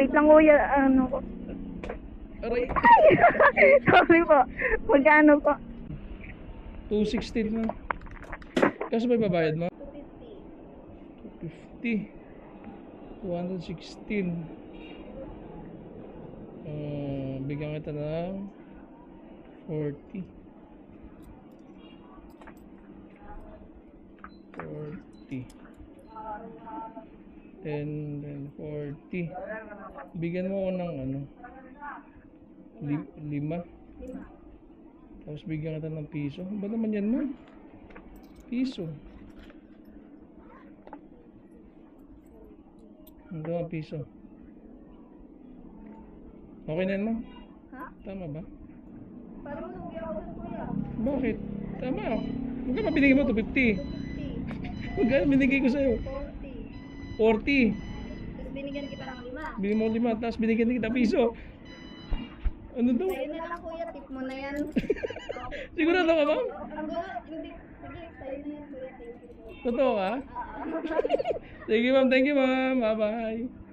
Wait lang kuya, ano po. Aray, Sorry po. Magkano po? 216 na. Kaso may babayad mo? 250. 216. Uh, bigyan kita ng 40. 40. 10, then 40. Bigyan mo ako ng ano? Li- lima. Tapos bigyan kita ng piso. Ba naman yan mo? Piso. Ang gawa piso. Okay na yan mo? Ha? Tama ba? Parang lugi ako sa kuya. Bakit? Tama. Magkano ba binigay mo? 250. 50, Magkano binigay ko sa'yo? 40. 40. Tapos binigyan kita ng lima. Bili mo 5. Tapos binigyan kita piso. Ano daw? Sa'yo na lang kuya, tip mo na yan. Sigurado ka ba? Gulo, hindi. Sige, sa'yo na yan kuya, thank you. Totoo ka? Sige ma'am, thank you ma'am. Bye-bye.